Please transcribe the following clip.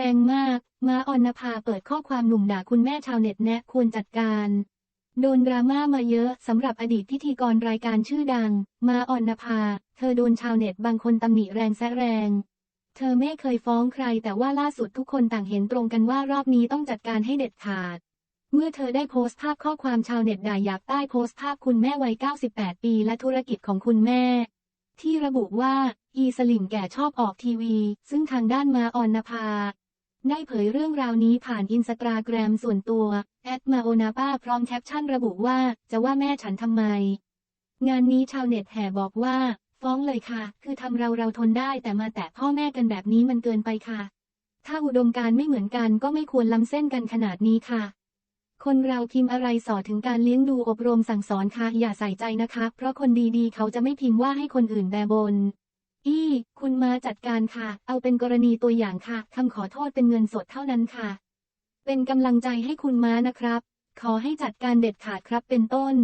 แรงมาก ม้าออนนภาเปิดข้อความหนุ่มด่าคุณแม่ชาวเน็ตแนะควรจัดการ โดนดราม่ามาเยอะสำหรับอดีตพิธีกรรายการชื่อดัง ม้าออนนภา เธอโดนชาวเน็ตบางคนตำหนิแรงแซะแรง เธอไม่เคยฟ้องใคร แต่ว่าล่าสุดทุกคนต่างเห็นตรงกันว่ารอบนี้ต้องจัดการให้เด็ดขาด เมื่อเธอได้โพสต์ภาพข้อความชาวเน็ตด่าอยากใต้โพสต์ภาพคุณแม่วัย 98 ปีและธุรกิจของคุณแม่ที่ระบุว่า อีสลิมแก่ชอบออกทีวี ซึ่งทางด้านมาออนนภา ได้เผยเรื่องราวนี้ผ่านอินสตาแกรมส่วนตัว แอดมาโอนาป้าพร้อมแคปชั่นระบุว่า จะว่าแม่ฉันทำไม งานนี้ชาวเน็ตแห่บอกว่า ฟ้องเลยค่ะ คือทำเราเราทนได้แต่มาแตะพ่อแม่กันแบบนี้มันเกินไปค่ะ ถ้าอุดมการไม่เหมือนกันก็ไม่ควรล้ำเส้นกันขนาดนี้ค่ะ คนเราพิมพ์อะไรสอนถึงการเลี้ยงดูอบรมสั่งสอนค่ะ อย่าใส่ใจนะคะ เพราะคนดีๆ เขาจะไม่พิมพ์ว่าให้คนอื่นแบนบน อี้ คุณมาจัดการค่ะ เอาเป็นกรณีตัวอย่างค่ะคำขอโทษเป็นเงินสดเท่านั้นค่ะ เป็นกำลังใจให้คุณม้านะครับ ขอให้จัดการเด็ดขาดครับเป็นต้น